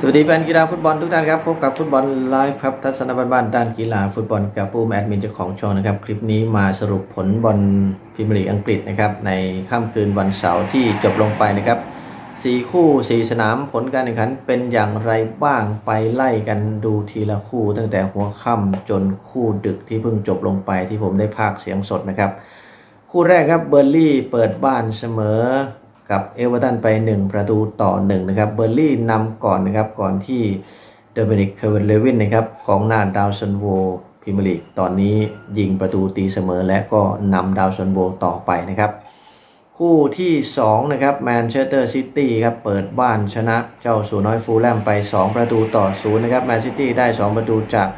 สวัสดีแฟนกีฬาฟุตบอลทุกท่านครับ พบกับฟุตบอลไลฟ์ครับทัศนบ้านด้านกีฬาฟุตบอลกับปูมแอดมินเจ้าของช่องนะครับ คลิปนี้มาสรุปผลบอลพรีเมียร์ลีกอังกฤษนะครับ ในค่ำคืนวันเสาร์ที่จบลงไปนะครับสี่คู่สี่สนามผลการแข่งขันเป็นอย่างไรบ้างไปไล่กันดูทีละคู่ ตั้งแต่หัวค่ำจนคู่ดึกที่เพิ่งจบลงไปที่ผมได้พากเสียงสดนะครับ คู่แรกครับเบอร์ลี่เปิดบ้านเสมอ กับเอเวอร์ตันไป 1 ประตูต่อ 1 นะครับ เบอร์ลี่นำก่อนนะครับ ก่อนที่เดอมินิกเคเวนเลวินนะครับกองหน้าดาวซันโวพรีเมียร์ลีกตอนนี้ยิงประตูตีเสมอและก็นำดาวซันโวต่อไปนะครับ คู่ที่ 2 นะครับแมนเชสเตอร์ซิตี้ครับเปิดบ้านชนะเจ้าสูน้อยฟูลแลมไป 2 ประตูต่อ0นะครับแมนซิตี้ได้ 2 ประตูจาก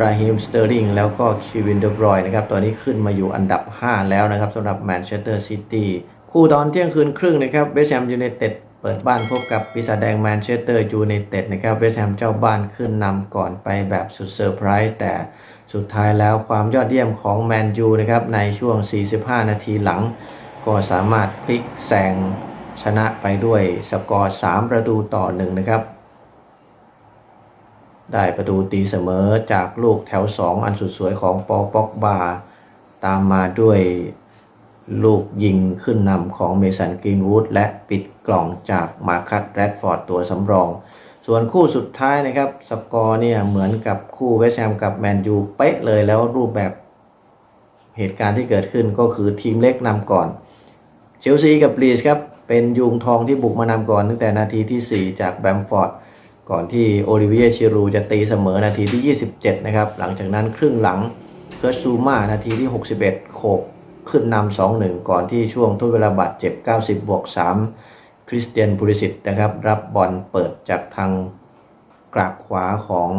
ราฮิมสเตอร์ลิงแล้วก็คิวินเดอบรอยนะครับตอนนี้ขึ้นมาอยู่อันดับ 5 แล้วนะครับสำหรับแมนเชสเตอร์ซิตี้ คู่ตอนเที่ยงคืนครึ่งนะครับเวสต์แฮมยูไนเต็ดเปิดบ้านพบกับปีศาจแดงแมนเชสเตอร์ยูไนเต็ดนะครับเวสต์แฮมเจ้าบ้านขึ้นนำก่อนไปแบบสุดเซอร์ไพรส์แต่สุดท้ายแล้วความยอดเยี่ยมของแมนยูนะครับในช่วง 45 นาทีหลัง ก็สามารถพลิกแซงชนะไปด้วยสกอร์ 3 ประตูต่อ 1 นะครับ ได้ประตูตีเสมอจากลูกแถว 2 อันสุดสวยของปอป็อกบา ตามมาด้วย ลูกยิงขึ้นนำของเมสันกรีนวูดและปิดกล่องจากมาคัตแรดฟอร์ดตัวสำรอง ส่วนคู่สุดท้ายนะครับ สกอร์เนี่ยเหมือนกับคู่เวสต์แฮมกับแมนยูเป๊ะเลยแล้วรูปแบบเหตุการณ์ที่เกิดขึ้นก็คือทีมเล็กนำก่อน เชลซีกับลีสครับ เป็นยุงทองที่บุกมานำก่อนตั้งแต่นาทีที่ 4 จากแบมฟอร์ดก่อนที่โอลิเวียชิรูจะตีเสมอนาทีที่ 27 นะครับ หลังจากนั้นครึ่งหลังเคิร์ตซูมานาทีที่ 61 โขก ขึ้นนำ2-1ก่อนที่ช่วงทดเวลาบาดเจ็บ 90 บวก 3 คริสเตียนพูริสิตนะครับ รับบอลเปิดจากทางกราบขวาของ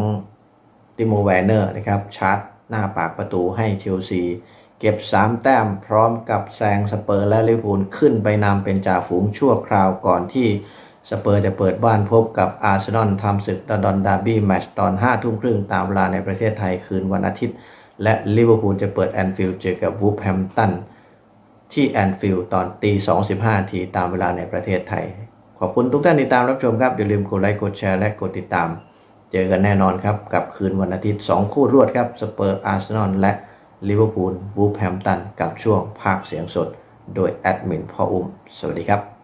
ติโมแวนเนอร์นะครับชาร์จหน้าปากประตูให้เชลซีเก็บ 3 แต้มพร้อมกับแซงสเปอร์และลิเวอร์พูลขึ้นไปนำเป็นจ่าฝูงชั่วคราวก่อนที่สเปอร์จะเปิดบ้านพบกับอาร์เซนอลทำศึกลอนดอนดาร์บี้แมตช์ตอน5ทุ่มครึ่งตามเวลาในประเทศไทยคืนวันอาทิตย์ และลิเวอร์พูลจะเปิดแอนฟิลด์เจอกับวูฟแฮมตันที่แอนฟิลด์ตอนตี2.15ทีตามเวลาในประเทศไทย ขอบคุณทุกท่านที่ตามรับชมครับ อย่าลืมกดไลค์กดแชร์และกดติดตาม เจอกันแน่นอนครับ กับคืนวันอาทิตย์ 2 คู่รวดครับสเปอร์อาร์เซนอลและลิเวอร์พูลวูฟแฮมตันกับช่วงภาคเสียงสด โดยแอดมินพ่ออุ้ม สวัสดีครับ